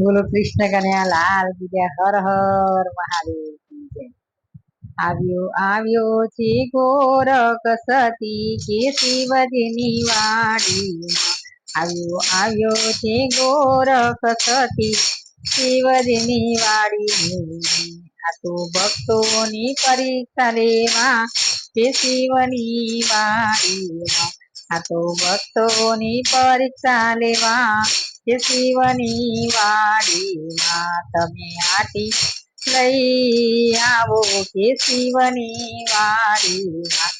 બોલો કૃષ્ણ કન્યા લાલ, બીજા હર હર મહાદેવ આવ્યો આવ્યો છે ગોરખ સતી કે શિવજીની વાડી આવ્યો આવ્યો છે ગોરખ સતી શિવજીની વાડી આ તો ભક્તોની પરીક્ષા લેવા તે શિવની વાડી આ તો ભક્તોની પરીક્ષા લેવા શિવની વાડીમાં તમે આટી લઈ આવો. કે શિવની વાડીમાં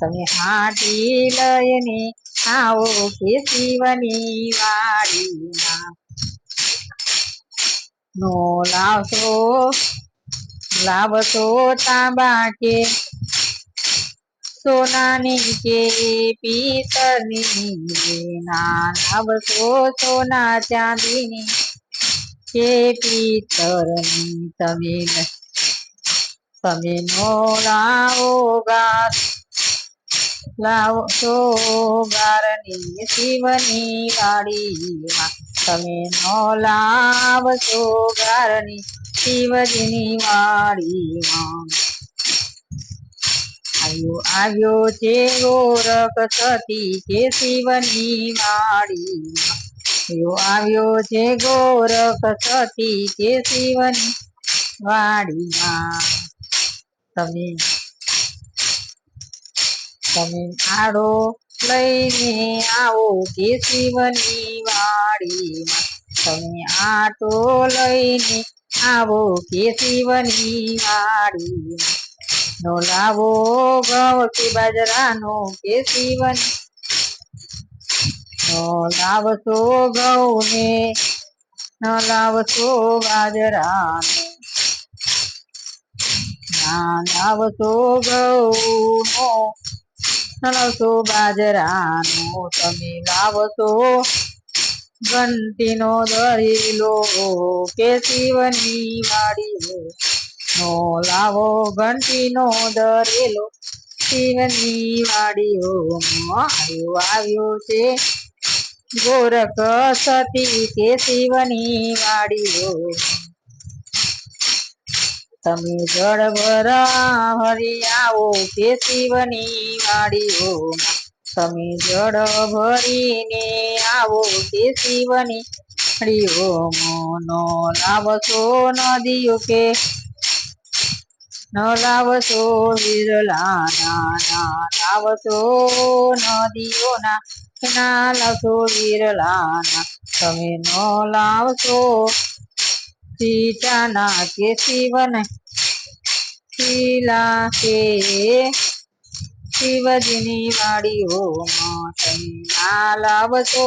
તમે હાટી લઈને આવો. કે શિવની વાડીમાં નો લાવશો લાવશો તાંબા કે સોનાની કે પિત્તળની ના લાવશો સોના ચાંદીની. કે પિત્તળની તમે તમે નો લાવો ગાર લાવો તો ગારની શિવની વાડીમાં. તમે નો લાવશો ગારની શિવજીની વાડીમાં. આવ્યો આવ્યો છે ગોરખ સતી કે શિવની વાડી આવ્યો છે ગોરખ સતી કે શિવની વાડીમાં. તમે તમે આડો લઈને આવો કે શિવની વાડીમાં. તમે આટો લઈને આવો કે શિવની વાડીમાં. નો લાવો ઘઉં બાજરાનો કે સીવન? નો લાવશો ગૌને ન લાવશો બાજરાનો. ના લાવશો ગૌનો ન લાવશો બાજરાનો. તમે લાવશો ઘંટીનો દરીલો કે શિવની વાડીઓ નો લાવો ઘંટીનો દરેલો શિવની વાડીઓમાં આવ્યો છે. ગોરખ સતી કે શિવની વાડીઓ. તમે જળ ભરા હરી આવો કે શિવની વાડીઓ. તમે જળ ભરીને આવો કે શિવની વાડીઓ. નો લાવશો નદીઓ કે ન લાવશો વિરલા, ના લાવશો નદીઓના ના લાવશો વિરલાના. તમે ન લાવશો સીતાના કે શિવન? શીલા કે શિવજીની વાડીઓમાં તમે ના લાવશો?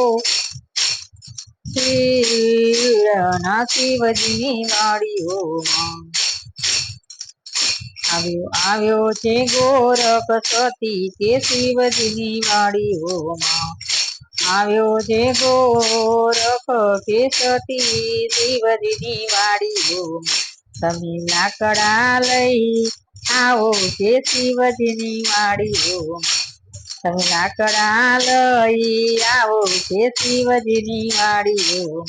શીળના શિવજીની વાડીઓમાં આવ્યો આવ્યો છે ગોરખ સતી કે શિવજીની વાડીઓમાં. આવ્યો છે ગોરખ કે સતી શિવજીની વાડીઓમાં. તમે લાકડા લઈ આવો કે શિવજીની વાડીઓમાં. તમે લાકડા લઈ આવો કે શિવજીની વાડીઓમાં.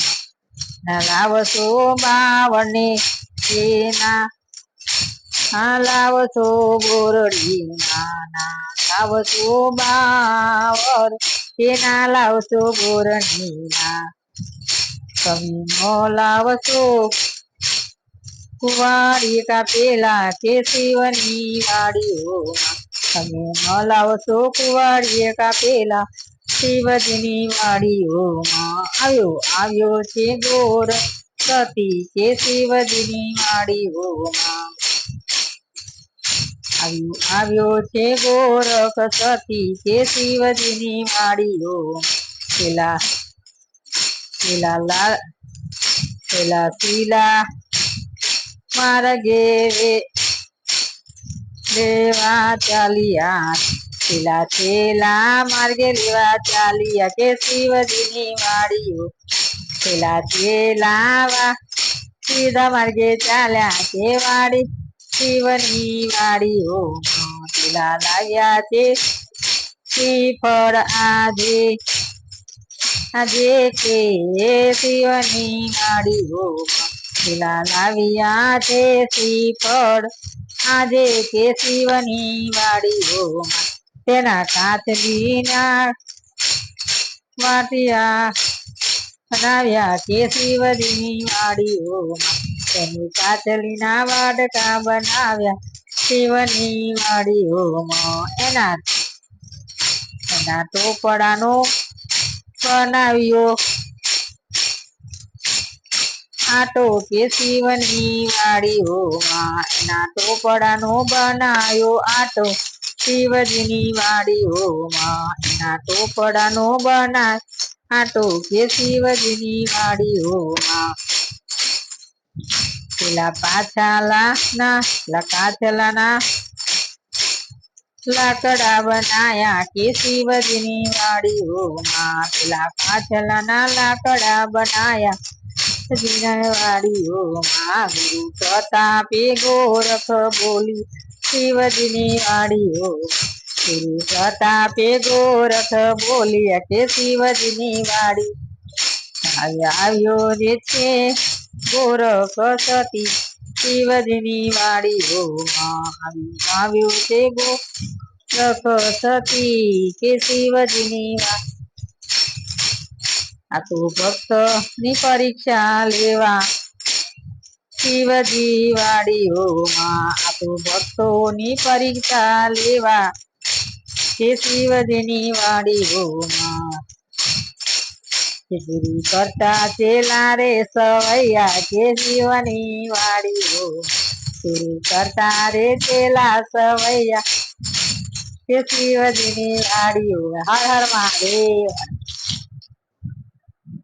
ના લાવશો બાવને હા લાવશો બોરડી લાવશો બાવર તેના લાવશો ગોરડી ના તમે નો લાવશો. કા કાપેલા કે શિવની વાડીઓમાં, તમે ન લાવશો કા કાપેલા શિવજીની વાડીઓમાં. આવ્યો આવ્યો છે ગોર સતી કે શિવજીની વાડીઓમાં. આવ્યો આવ્યો છે ગોરખ સતી કે શિવજીની વાડીઓ પેલા પેલા લાલ, પેલા શીલા માર્ગે લેવા ચાલ્યા. પેલા છેલા માર્ગે લેવા ચાલ્યા કે શિવજીની વાડીઓ પેલા છેલા સીધા માર્ગે ચાલ્યા કે વાડી શિવની વાડીઓ પેલા લાગ્યા છે. શ્રીફળ આજે આજે કે શિવની માળીઓ પેલા લાવ્યા છે. શ્રીફળ આજે કે શિવની વાડીઓમાં તેના કાચલીના વાટિયા, બનાવ્યા કે શિવજીની વાડીઓમાં તેની કાચલીના વાડકા બનાવ્યા. શિવની વાડીઓમાં એના એના ટોપડાનો બનાવ્યો. આટો કે શિવની વાડીઓમાં એના ટોપડાનો બનાવ્યો આટો. શિવજીની વાડીઓમાં એના ટોપડાનો બનાવ આટો કે શિવજીની વાડીઓમાં પેલા પાછાલા ના પેલા કાચલાના લાકડા બનાયા કે શિવજીની વાડીઓમાં પેલા પાછલાના લાકડા બનાયા વાડીઓમાં ગુરુ પ્રતાપે ગોરખ બોલી શિવજીની વાડીઓ ગુરુ પ્રતાપે ગોરખ બોલી કે શિવજીની વાડી આવ્યો જે છે ગોરખ સતી શિવજીની વાડીઓમાં આવ્યું છે ગો સતી કે શિવજીની વાડી. આ તો ભક્તની પરીક્ષા લેવા. શિવજી વાડીઓમાં આ તો ભક્તોની પરીક્ષા લેવા. કે શિવજીની વાડીઓમાં ગુરુ કરતા ચેલા રે સવૈયા કે શિવની વાડીઓ. ગુરુ કરતા રે ચેલા સવૈયા કે શિવજીની વાડીઓ. હર હર મહાદેવ